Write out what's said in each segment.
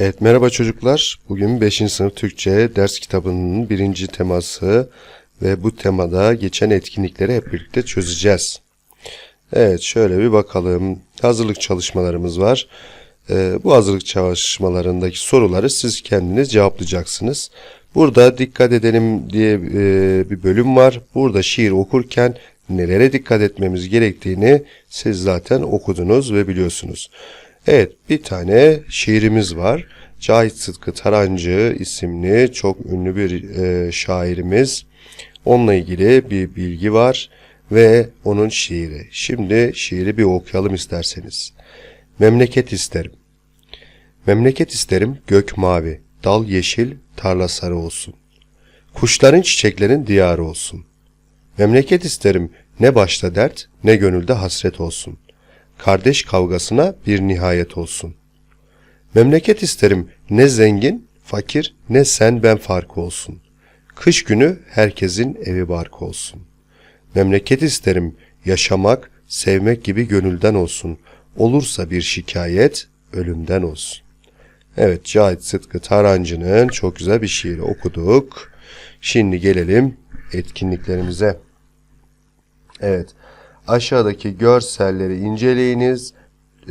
Evet merhaba çocuklar. Bugün 5. sınıf Türkçe ders kitabının birinci teması ve bu temada geçen etkinlikleri hep birlikte çözeceğiz. Evet şöyle bir bakalım. Hazırlık çalışmalarımız var. Ee, bu hazırlık çalışmalarındaki soruları siz kendiniz cevaplayacaksınız. Burada dikkat edelim diye e, bir bölüm var. Burada şiir okurken nelere dikkat etmemiz gerektiğini siz zaten okudunuz ve biliyorsunuz. Evet bir tane şiirimiz var. Cahit Sıtkı Tarancı isimli çok ünlü bir e, şairimiz. Onunla ilgili bir bilgi var ve onun şiiri. Şimdi şiiri bir okuyalım isterseniz. Memleket isterim. Memleket isterim gök mavi, dal yeşil, tarla sarı olsun. Kuşların çiçeklerin diyarı olsun. Memleket isterim ne başta dert ne gönülde hasret olsun. Kardeş kavgasına bir nihayet olsun. Memleket isterim ne zengin, fakir ne sen ben farkı olsun. Kış günü herkesin evi barkı olsun. Memleket isterim yaşamak, sevmek gibi gönülden olsun. Olursa bir şikayet ölümden olsun. Evet Cahit Sıtkı Tarancı'nın çok güzel bir şiiri okuduk. Şimdi gelelim etkinliklerimize. Evet aşağıdaki görselleri inceleyiniz.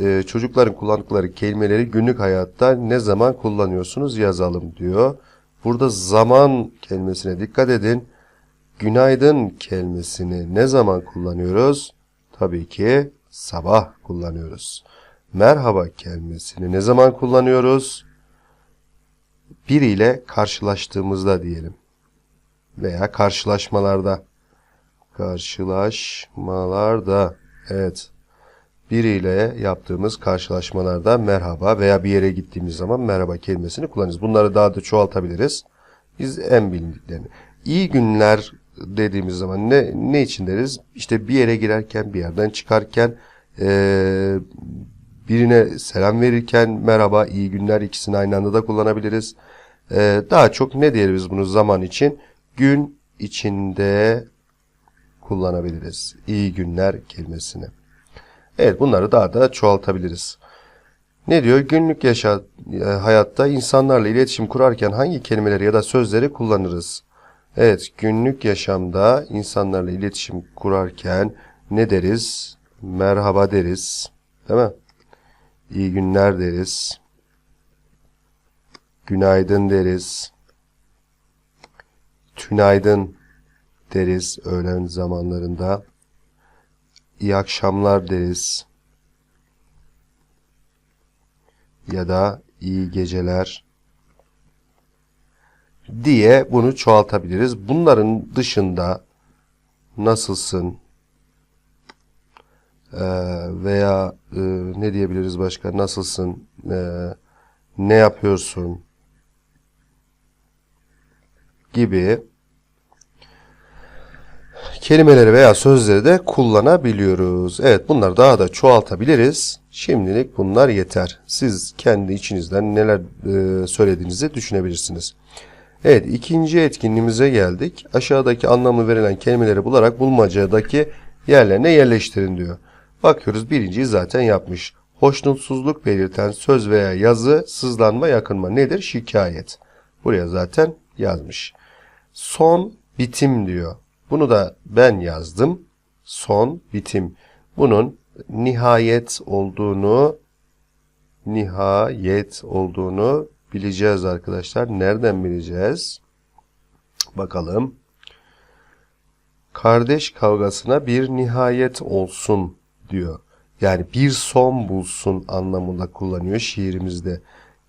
Ee, çocukların kullandıkları kelimeleri günlük hayatta ne zaman kullanıyorsunuz yazalım diyor. Burada zaman kelimesine dikkat edin. Günaydın kelimesini ne zaman kullanıyoruz? Tabii ki sabah kullanıyoruz. Merhaba kelimesini ne zaman kullanıyoruz? Biriyle karşılaştığımızda diyelim. Veya karşılaşmalarda. Karşılaşmalarda. Evet. Biriyle yaptığımız karşılaşmalarda merhaba veya bir yere gittiğimiz zaman merhaba kelimesini kullanırız. Bunları daha da çoğaltabiliriz. Biz en bilindiklerini. İyi günler dediğimiz zaman ne ne için deriz? İşte bir yere girerken, bir yerden çıkarken, eee, birine selam verirken merhaba, iyi günler ikisini aynı anda da kullanabiliriz. Eee, daha çok ne diyebiliriz bunu zaman için? Gün içinde kullanabiliriz. İyi günler kelimesini. Evet bunları daha da çoğaltabiliriz. Ne diyor? Günlük yaşa, e, hayatta insanlarla iletişim kurarken hangi kelimeleri ya da sözleri kullanırız? Evet, günlük yaşamda insanlarla iletişim kurarken ne deriz? Merhaba deriz. Değil mi? İyi günler deriz. Günaydın deriz. Tünaydın deriz öğlen zamanlarında. İyi akşamlar deriz. Ya da iyi geceler diye bunu çoğaltabiliriz. Bunların dışında nasılsın Ee, veya e, ne diyebiliriz başka nasılsın Ee, ne yapıyorsun gibi kelimeleri veya sözleri de kullanabiliyoruz. Evet bunları daha da çoğaltabiliriz. Şimdilik bunlar yeter. Siz kendi içinizden neler e, söylediğinizi düşünebilirsiniz. Evet ikinci etkinliğimize geldik. Aşağıdaki anlamı verilen kelimeleri bularak bulmacadaki yerlerine yerleştirin diyor. Bakıyoruz birinciyi zaten yapmış. Hoşnutsuzluk belirten söz veya yazı, sızlanma, yakınma nedir? Şikayet. Buraya zaten yazmış. Son bitim diyor. Bunu da ben yazdım. Son bitim. Bunun nihayet olduğunu nihayet olduğunu bileceğiz arkadaşlar. Nereden bileceğiz? Bakalım. Kardeş kavgasına bir nihayet olsun diyor. Yani bir son bulsun anlamında kullanıyor şiirimizde.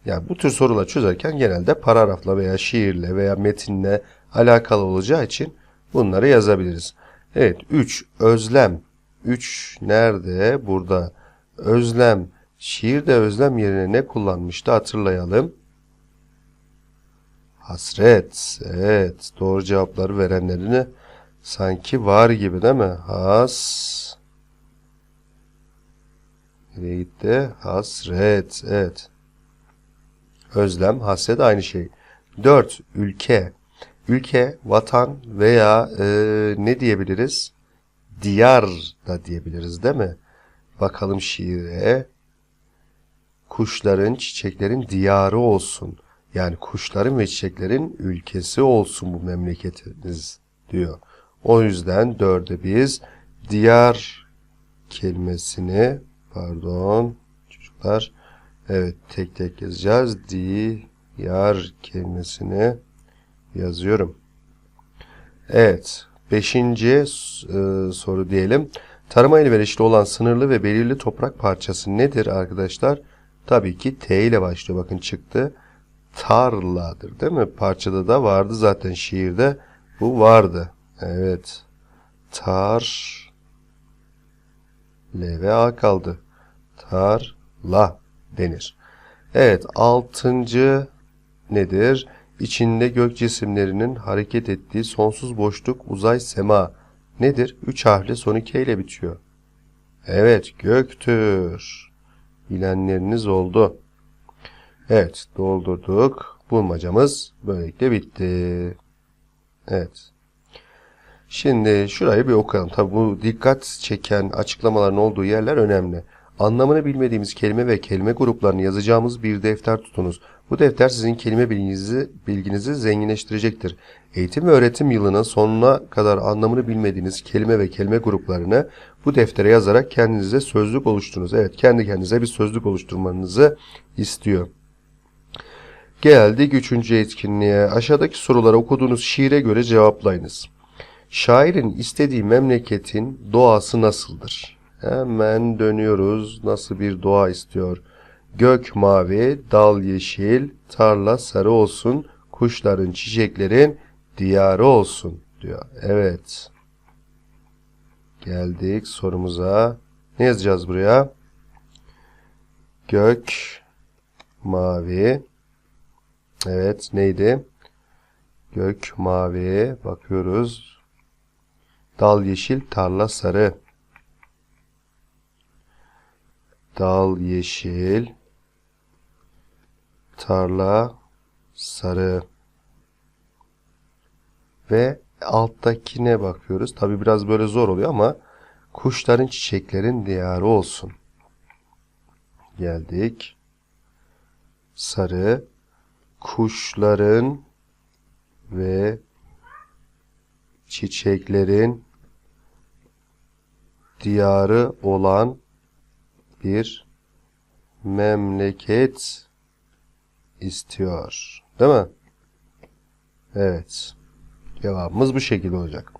Yani bu tür sorular çözerken genelde paragrafla veya şiirle veya metinle alakalı olacağı için bunları yazabiliriz. Evet 3 özlem. 3 nerede? Burada. Özlem. Şiirde özlem yerine ne kullanmıştı hatırlayalım. Hasret. Evet. Doğru cevapları verenlerini sanki var gibi değil mi? Has. Nereye gitti? Hasret. Evet. Özlem, hasret aynı şey. 4. Ülke. Ülke, vatan veya e, ne diyebiliriz? Diyar da diyebiliriz değil mi? Bakalım şiire. kuşların, çiçeklerin diyarı olsun. Yani kuşların ve çiçeklerin ülkesi olsun bu memleketiniz diyor. O yüzden dörde biz diyar kelimesini pardon çocuklar evet tek tek yazacağız. Diyar kelimesini yazıyorum. Evet. Beşinci e, soru diyelim. Tarıma elverişli olan sınırlı ve belirli toprak parçası nedir arkadaşlar? Tabii ki T ile başlıyor. Bakın çıktı. Tarladır değil mi? Parçada da vardı zaten şiirde. Bu vardı. Evet. Tar L ve A kaldı. Tarla denir. Evet. Altıncı nedir? İçinde gök cisimlerinin hareket ettiği sonsuz boşluk uzay sema nedir? Üç harfli son K ile bitiyor. Evet göktür. Bilenleriniz oldu. Evet doldurduk. Bulmacamız böylelikle bitti. Evet. Şimdi şurayı bir okuyalım. Tabi bu dikkat çeken açıklamaların olduğu yerler önemli. Anlamını bilmediğimiz kelime ve kelime gruplarını yazacağımız bir defter tutunuz. Bu defter sizin kelime bilginizi, bilginizi zenginleştirecektir. Eğitim ve öğretim yılının sonuna kadar anlamını bilmediğiniz kelime ve kelime gruplarını bu deftere yazarak kendinize sözlük oluşturunuz. Evet kendi kendinize bir sözlük oluşturmanızı istiyor. Geldik üçüncü etkinliğe. Aşağıdaki soruları okuduğunuz şiire göre cevaplayınız. Şairin istediği memleketin doğası nasıldır? Hemen dönüyoruz. Nasıl bir doğa istiyor? Gök mavi, dal yeşil, tarla sarı olsun, kuşların, çiçeklerin diyarı olsun diyor. Evet. Geldik sorumuza. Ne yazacağız buraya? Gök mavi. Evet neydi? Gök mavi. Bakıyoruz. Dal yeşil, tarla sarı. Dal yeşil, tarla sarı ve alttakine bakıyoruz. Tabi biraz böyle zor oluyor ama kuşların çiçeklerin diyarı olsun. Geldik. Sarı kuşların ve çiçeklerin diyarı olan bir memleket istiyor. Değil mi? Evet. Cevabımız bu şekilde olacak.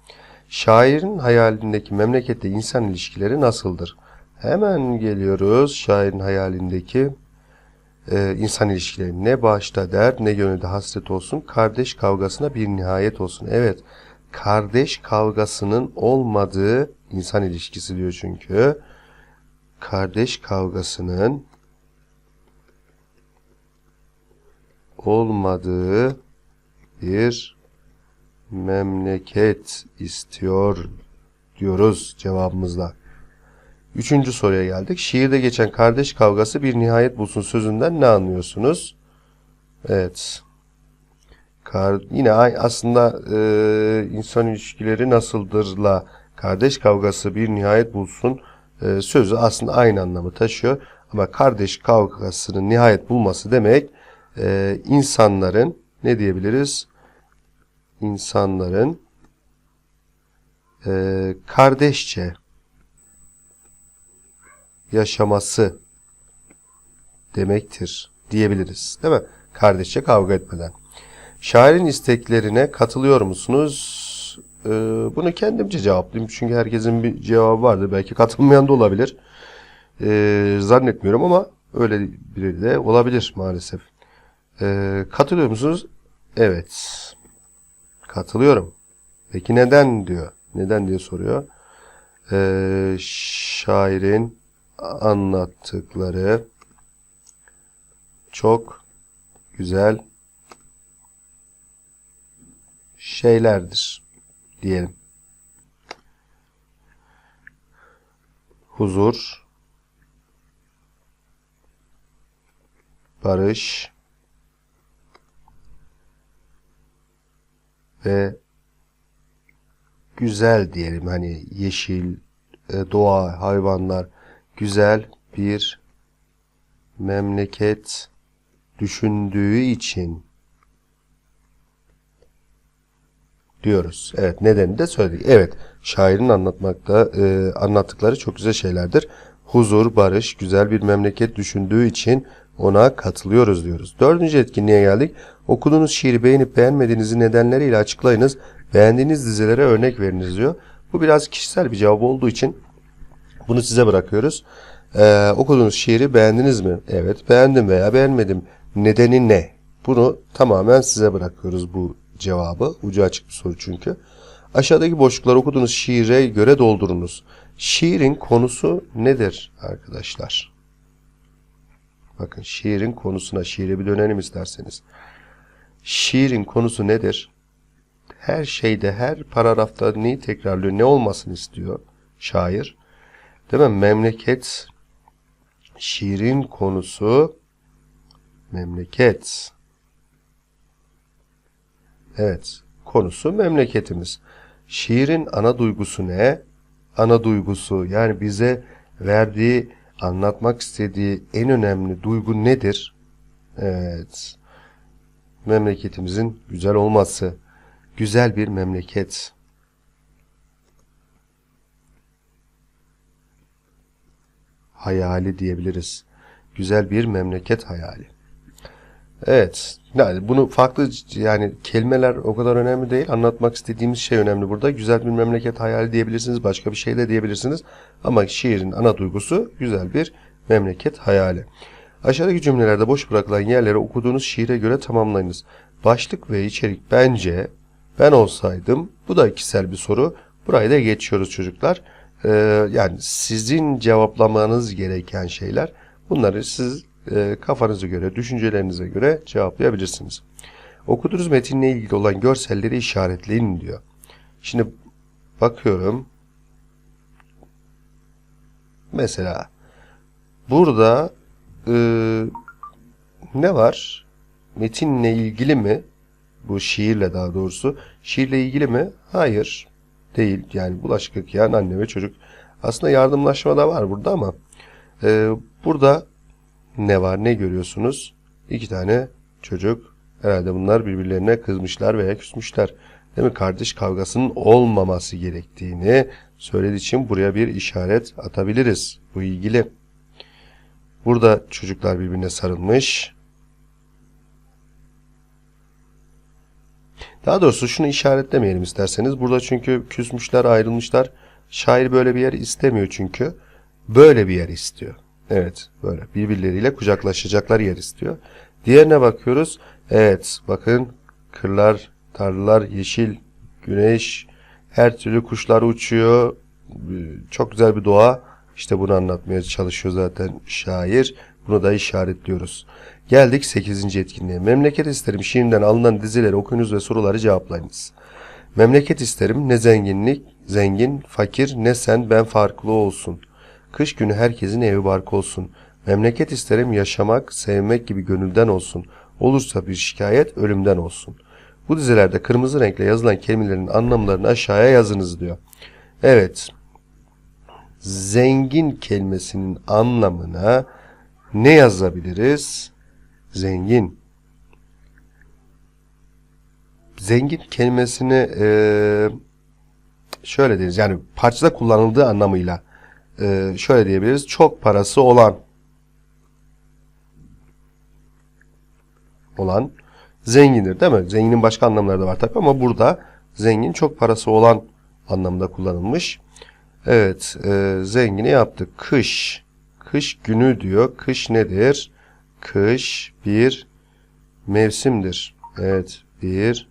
Şairin hayalindeki memlekette insan ilişkileri nasıldır? Hemen geliyoruz şairin hayalindeki e, insan ilişkileri. Ne başta der ne gönülde hasret olsun. Kardeş kavgasına bir nihayet olsun. Evet. Kardeş kavgasının olmadığı insan ilişkisi diyor çünkü. Kardeş kavgasının olmadığı bir memleket istiyor diyoruz cevabımızda. Üçüncü soruya geldik. Şiirde geçen kardeş kavgası bir nihayet bulsun sözünden ne anlıyorsunuz? Evet. Kar, yine aslında e, insan ilişkileri nasıldırla kardeş kavgası bir nihayet bulsun e, sözü aslında aynı anlamı taşıyor. Ama kardeş kavgasının nihayet bulması demek e, insanların ne diyebiliriz? İnsanların e, kardeşçe yaşaması demektir diyebiliriz. Değil mi? Kardeşçe kavga etmeden. Şairin isteklerine katılıyor musunuz? Ee, bunu kendimce cevaplayayım. Çünkü herkesin bir cevabı vardır. Belki katılmayan da olabilir. Ee, zannetmiyorum ama öyle biri de olabilir maalesef. Ee, katılıyor musunuz? Evet. Katılıyorum. Peki neden diyor. Neden diye soruyor. Ee, şairin anlattıkları çok güzel şeylerdir diyelim. Huzur, barış ve güzel diyelim hani yeşil, e, doğa, hayvanlar güzel bir memleket düşündüğü için diyoruz. Evet nedeni de söyledik. Evet şairin anlatmakta e, anlattıkları çok güzel şeylerdir. Huzur, barış, güzel bir memleket düşündüğü için ona katılıyoruz diyoruz. Dördüncü etkinliğe geldik. Okuduğunuz şiiri beğenip beğenmediğinizi nedenleriyle açıklayınız. Beğendiğiniz dizilere örnek veriniz diyor. Bu biraz kişisel bir cevap olduğu için bunu size bırakıyoruz. Ee, okuduğunuz şiiri beğendiniz mi? Evet beğendim veya beğenmedim. Nedeni ne? Bunu tamamen size bırakıyoruz bu cevabı. Ucu açık bir soru çünkü. Aşağıdaki boşlukları okuduğunuz şiire göre doldurunuz. Şiirin konusu nedir arkadaşlar? Bakın şiirin konusuna, şiire bir dönelim isterseniz. Şiirin konusu nedir? Her şeyde, her paragrafta neyi tekrarlıyor, ne olmasını istiyor şair? Değil mi? Memleket, şiirin konusu memleket. Evet, konusu memleketimiz. Şiirin ana duygusu ne? Ana duygusu yani bize verdiği, anlatmak istediği en önemli duygu nedir? Evet, memleketimizin güzel olması, güzel bir memleket. Hayali diyebiliriz. Güzel bir memleket hayali. Evet. Yani bunu farklı yani kelimeler o kadar önemli değil. Anlatmak istediğimiz şey önemli burada. Güzel bir memleket hayali diyebilirsiniz. Başka bir şey de diyebilirsiniz. Ama şiirin ana duygusu güzel bir memleket hayali. Aşağıdaki cümlelerde boş bırakılan yerleri okuduğunuz şiire göre tamamlayınız. Başlık ve içerik bence ben olsaydım. Bu da kişisel bir soru. Burayı da geçiyoruz çocuklar. Ee, yani sizin cevaplamanız gereken şeyler. Bunları siz e, kafanıza göre, düşüncelerinize göre cevaplayabilirsiniz. Okuduğunuz metinle ilgili olan görselleri işaretleyin diyor. Şimdi bakıyorum. Mesela burada e, ne var? Metinle ilgili mi? Bu şiirle daha doğrusu. Şiirle ilgili mi? Hayır. Değil. Yani bulaşık yıkayan anne ve çocuk. Aslında yardımlaşma da var burada ama e, burada ne var ne görüyorsunuz? İki tane çocuk. Herhalde bunlar birbirlerine kızmışlar veya küsmüşler. Değil mi? Kardeş kavgasının olmaması gerektiğini söylediği için buraya bir işaret atabiliriz. Bu ilgili. Burada çocuklar birbirine sarılmış. Daha doğrusu şunu işaretlemeyelim isterseniz. Burada çünkü küsmüşler, ayrılmışlar. Şair böyle bir yer istemiyor çünkü. Böyle bir yer istiyor. Evet, böyle birbirleriyle kucaklaşacaklar yer istiyor. Diğerine bakıyoruz. Evet, bakın kırlar, tarlalar yeşil, güneş, her türlü kuşlar uçuyor. Çok güzel bir doğa. İşte bunu anlatmaya çalışıyor zaten şair. Bunu da işaretliyoruz. Geldik 8. etkinliğe. Memleket isterim şiirinden alınan dizileri okuyunuz ve soruları cevaplayınız. Memleket isterim ne zenginlik, zengin, fakir, ne sen ben farklı olsun. Kış günü herkesin evi barkı olsun. Memleket isterim yaşamak, sevmek gibi gönülden olsun. Olursa bir şikayet ölümden olsun. Bu dizilerde kırmızı renkle yazılan kelimelerin anlamlarını aşağıya yazınız diyor. Evet. Zengin kelimesinin anlamına ne yazabiliriz? Zengin. Zengin kelimesini e, şöyle deriz. Yani parçada kullanıldığı anlamıyla e, şöyle diyebiliriz. Çok parası olan olan zengindir değil mi? Zenginin başka anlamları da var tabii ama burada zengin çok parası olan anlamında kullanılmış. Evet, e, zengini yaptık. Kış. Kış günü diyor. Kış nedir? Kış bir mevsimdir. Evet, bir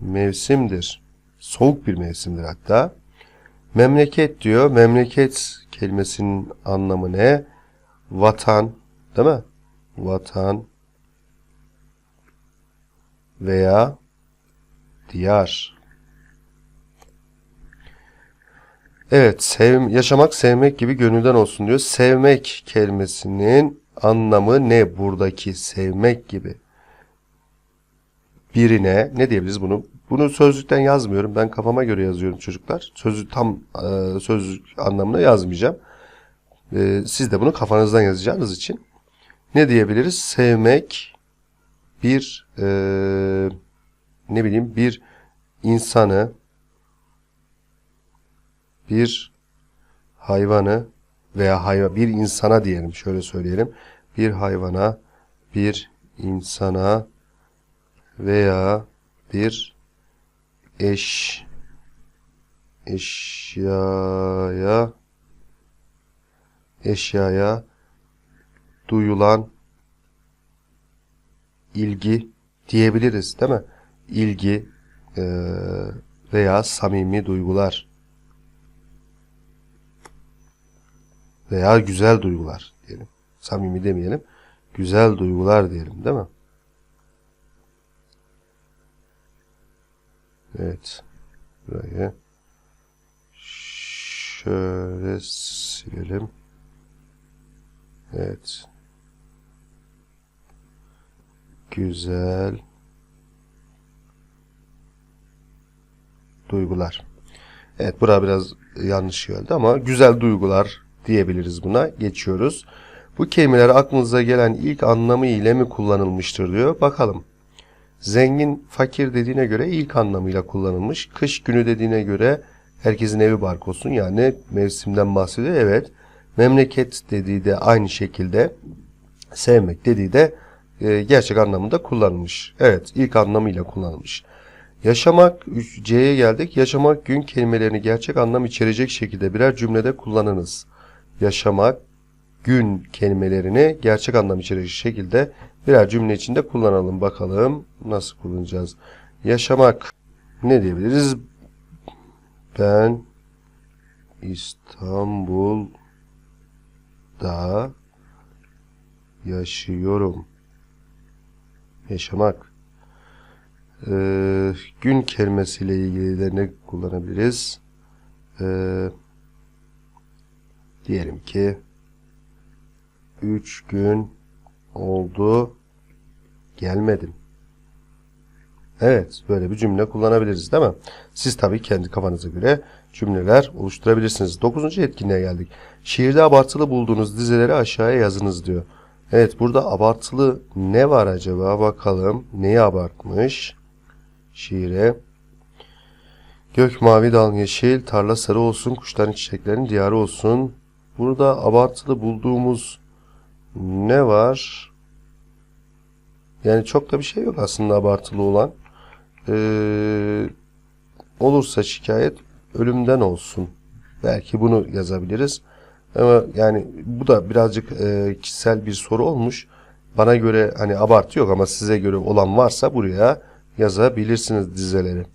mevsimdir. Soğuk bir mevsimdir hatta. Memleket diyor. Memleket kelimesinin anlamı ne? Vatan, değil mi? Vatan veya diyar. Evet, sev, yaşamak sevmek gibi gönülden olsun diyor. Sevmek kelimesinin anlamı ne buradaki sevmek gibi? Birine ne diyebiliriz bunu? Bunu sözlükten yazmıyorum. Ben kafama göre yazıyorum çocuklar. Sözlük tam e, sözlük anlamına yazmayacağım. E, siz de bunu kafanızdan yazacağınız için ne diyebiliriz? Sevmek bir eee, ne bileyim bir insanı bir hayvanı veya hayvan bir insana diyelim şöyle söyleyelim. Bir hayvana, bir insana veya bir eş eşyaya eşyaya duyulan ilgi diyebiliriz değil mi? İlgi eee, veya samimi duygular veya güzel duygular diyelim. Samimi demeyelim. Güzel duygular diyelim değil mi? Evet. Burayı şöyle silelim. Evet. Güzel duygular. Evet bura biraz yanlış geldi ama güzel duygular diyebiliriz buna. Geçiyoruz. Bu kelimeler aklınıza gelen ilk anlamı ile mi kullanılmıştır diyor. Bakalım. Zengin, fakir dediğine göre ilk anlamıyla kullanılmış. Kış günü dediğine göre herkesin evi bark olsun. Yani mevsimden bahsediyor. Evet. Memleket dediği de aynı şekilde sevmek dediği de e, gerçek anlamında kullanılmış. Evet, ilk anlamıyla kullanılmış. Yaşamak, C'ye geldik. Yaşamak gün kelimelerini gerçek anlam içerecek şekilde birer cümlede kullanınız. Yaşamak, gün kelimelerini gerçek anlam içerecek şekilde birer cümle içinde kullanalım. Bakalım nasıl kullanacağız. Yaşamak ne diyebiliriz? Ben İstanbul'da yaşıyorum. Yaşamak. Ee, gün kelimesiyle ilgili de ne kullanabiliriz? Ee, diyelim ki üç gün oldu gelmedim. Evet, böyle bir cümle kullanabiliriz değil mi? Siz tabii kendi kafanıza göre cümleler oluşturabilirsiniz. Dokuzuncu etkinliğe geldik. Şiirde abartılı bulduğunuz dizeleri aşağıya yazınız diyor. Evet, burada abartılı ne var acaba? Bakalım. Neyi abartmış? Şiire. Gök mavi dal yeşil, tarla sarı olsun, kuşların çiçeklerin diyarı olsun. Burada abartılı bulduğumuz ne var? Yani çok da bir şey yok aslında abartılı olan. Ee, olursa şikayet ölümden olsun. Belki bunu yazabiliriz. Ama yani bu da birazcık e, kişisel bir soru olmuş. Bana göre hani abartı yok ama size göre olan varsa buraya yazabilirsiniz dizeleri.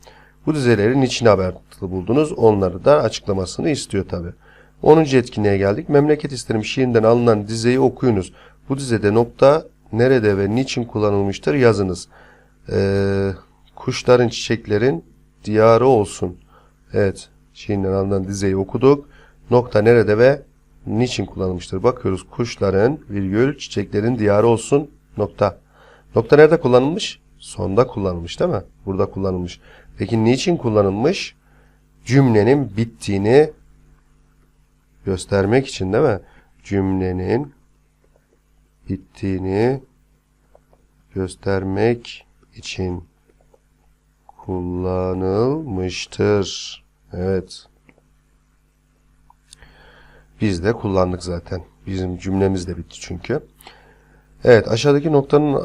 Bu dizeleri niçin abartılı buldunuz? Onları da açıklamasını istiyor tabi. 10. etkinliğe geldik. Memleket isterim şiirinden alınan dizeyi okuyunuz. Bu dizede nokta nerede ve niçin kullanılmıştır yazınız. Ee, kuşların çiçeklerin diyarı olsun. Evet şiirinden alınan dizeyi okuduk. Nokta nerede ve niçin kullanılmıştır? Bakıyoruz kuşların virgül çiçeklerin diyarı olsun nokta. Nokta nerede kullanılmış? Sonda kullanılmış değil mi? Burada kullanılmış. Peki niçin kullanılmış? Cümlenin bittiğini göstermek için değil mi? Cümlenin bittiğini göstermek için kullanılmıştır. Evet. Biz de kullandık zaten. Bizim cümlemiz de bitti çünkü. Evet, aşağıdaki noktanın e,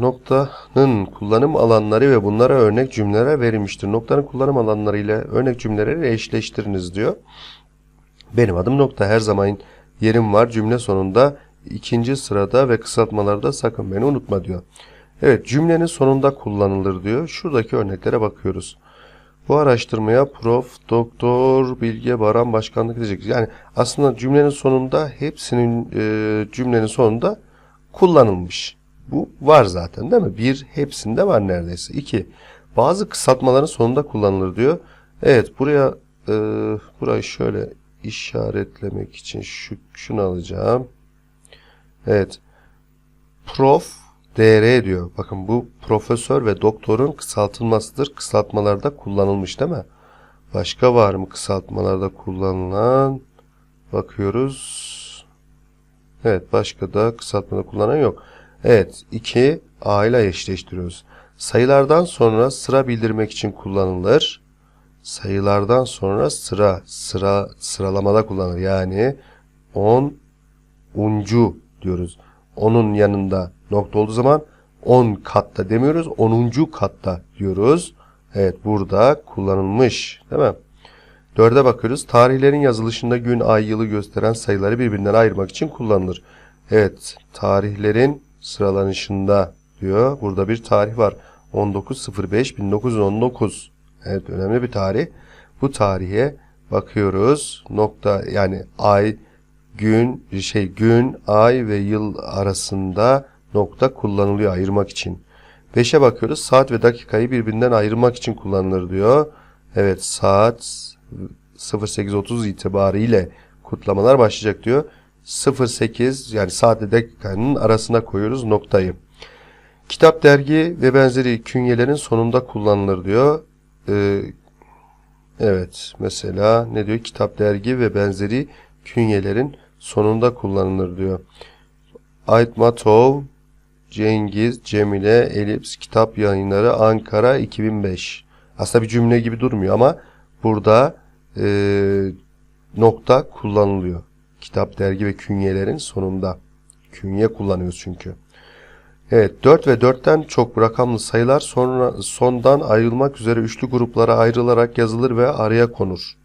noktanın kullanım alanları ve bunlara örnek cümleler verilmiştir. Noktanın kullanım alanları ile örnek cümleleri eşleştiriniz diyor. Benim adım nokta. Her zaman yerim var. Cümle sonunda ikinci sırada ve kısaltmalarda sakın beni unutma diyor. Evet, cümlenin sonunda kullanılır diyor. Şuradaki örneklere bakıyoruz. Bu araştırmaya Prof. Doktor Bilge Baran başkanlık edecek. Yani aslında cümlenin sonunda hepsinin e, cümlenin sonunda kullanılmış. Bu var zaten değil mi? Bir hepsinde var neredeyse. İki bazı kısaltmaların sonunda kullanılır diyor. Evet buraya e, burayı şöyle işaretlemek için şu şunu alacağım. Evet. Prof DR diyor. Bakın bu profesör ve doktorun kısaltılmasıdır. Kısaltmalarda kullanılmış değil mi? Başka var mı kısaltmalarda kullanılan? Bakıyoruz. Evet başka da kısaltmada kullanan yok. Evet 2 A ile eşleştiriyoruz. Sayılardan sonra sıra bildirmek için kullanılır. Sayılardan sonra sıra sıra sıralamada kullanılır. Yani 10 uncu diyoruz. Onun yanında nokta olduğu zaman 10 katta demiyoruz. 10. katta diyoruz. Evet burada kullanılmış. Değil mi? Dörde bakıyoruz. Tarihlerin yazılışında gün, ay, yılı gösteren sayıları birbirinden ayırmak için kullanılır. Evet, tarihlerin sıralanışında diyor. Burada bir tarih var. 19.05.1919. Evet, önemli bir tarih. Bu tarihe bakıyoruz. Nokta yani ay, gün, şey gün, ay ve yıl arasında nokta kullanılıyor ayırmak için. 5'e bakıyoruz. Saat ve dakikayı birbirinden ayırmak için kullanılır diyor. Evet, saat 08.30 itibariyle kutlamalar başlayacak diyor. 08 yani saat ve dakikanın arasına koyuyoruz noktayı. Kitap, dergi ve benzeri künyelerin sonunda kullanılır diyor. Ee, evet mesela ne diyor? Kitap, dergi ve benzeri künyelerin sonunda kullanılır diyor. Aytmatov, Cengiz, Cemile, Elips, Kitap Yayınları, Ankara 2005. Aslında bir cümle gibi durmuyor ama burada e, nokta kullanılıyor. Kitap, dergi ve künyelerin sonunda. Künye kullanıyoruz çünkü. Evet 4 ve 4'ten çok rakamlı sayılar sonra sondan ayrılmak üzere üçlü gruplara ayrılarak yazılır ve araya konur.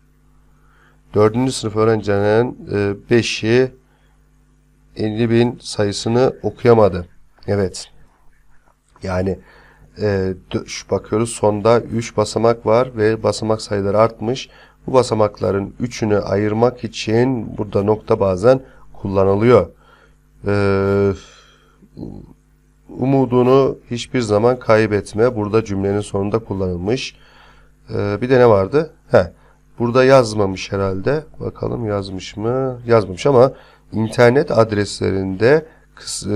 4. sınıf öğrencilerinin 5'i 50 bin sayısını okuyamadı. Evet. Yani e, bakıyoruz sonda 3 basamak var ve basamak sayıları artmış. Bu basamakların üçünü ayırmak için burada nokta bazen kullanılıyor. Ee, umudunu hiçbir zaman kaybetme. Burada cümlenin sonunda kullanılmış. Ee, bir de ne vardı? Heh, burada yazmamış herhalde. Bakalım yazmış mı? Yazmamış ama internet adreslerinde e,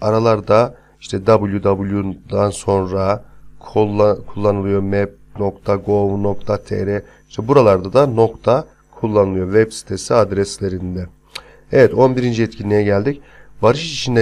aralarda işte www'dan sonra kullanılıyor map.gov.tr işte buralarda da nokta kullanılıyor web sitesi adreslerinde. Evet 11. etkinliğe geldik. Barış içinde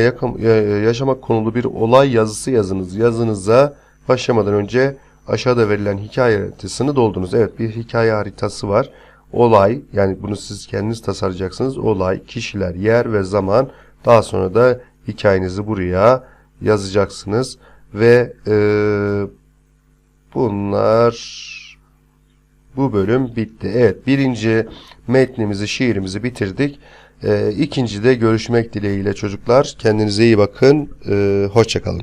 yaşamak konulu bir olay yazısı yazınız. Yazınıza başlamadan önce aşağıda verilen hikaye haritasını doldunuz. Evet bir hikaye haritası var. Olay yani bunu siz kendiniz tasarlayacaksınız. Olay, kişiler, yer ve zaman. Daha sonra da hikayenizi buraya yazacaksınız. Ve e, bunlar bu bölüm bitti. Evet birinci metnimizi şiirimizi bitirdik. E, ikinci de görüşmek dileğiyle çocuklar. Kendinize iyi bakın. E, Hoşçakalın.